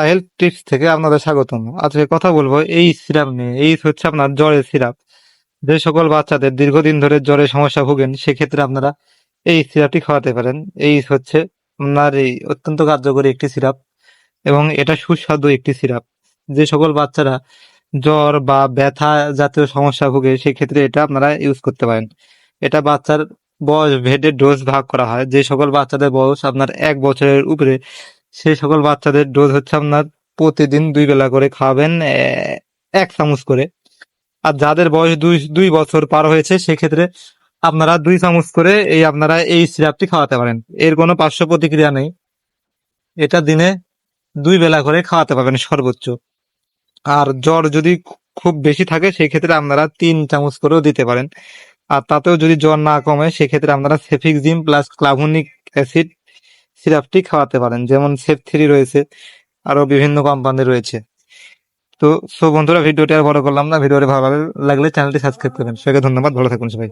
Health tips থেকে আপনাদের স্বাগতম। আজকে কথা বলব এই সিরাপ নিয়ে। এই হচ্ছে আপনার জ্বরের সিরাপ। যে সকল বাচ্চাদের দীর্ঘদিন ধরে জ্বরের সমস্যা ভোগেন, সেক্ষেত্রে আপনারা এই সিরাপটি খাওয়াতে পারেন। এই হচ্ছে আপনার এই অত্যন্ত কার্যকরী একটি সিরাপ এবং এটা সুস্বাদু একটি সিরাপ। যে সকল বাচ্চারা জ্বর বা ব্যথা জাতীয় সমস্যা ভোগে, সেক্ষেত্রে এটা আপনারা ইউজ করতে পারেন। এটা বাচ্চার বয়স ভেদে ডোজ ভাগ করা হয়। যে সকল বাচ্চাদের বয়স আপনার এক বছরের উপরে সেই সকল বাচ্চাদের ডোজ হচ্ছে আপনার প্রতিদিন দুই বেলা করে খাওয়াবেন এ- এক চামচ করে। আর যাদের বয়স দুই দুই বছর পার হয়েছে, সেক্ষেত্রে আপনারা দুই চামচ করে এই আপনারা এই সিরাপটি খাওয়াতে পারেন। এর কোনো পার্শ্ব প্রতিক্রিয়া নেই। এটা দিনে দুই বেলা করে খাওয়াতে পারবেন সর্বোচ্চ। আর জ্বর যদি খুব বেশি থাকে সেই ক্ষেত্রে আপনারা তিন চামচ করেও দিতে পারেন। আর তাতেও যদি জ্বর না কমে, সেক্ষেত্রে আপনারা সেফিক্সিম প্লাস ক্লাভনিক অ্যাসিড সিরাপটি খাওয়াতে পারেন। যেমন সেফ থ্রি রয়েছে আরও বিভিন্ন কোম্পানি রয়েছে। তো সো বন্ধুরা, ভিডিওটি আর বড় করলাম না। ভিডিওটি ভালো লাগলে চ্যানেলটি সাবস্ক্রাইব করবেন। সবাইকে ধন্যবাদ। ভালো থাকুন সবাই।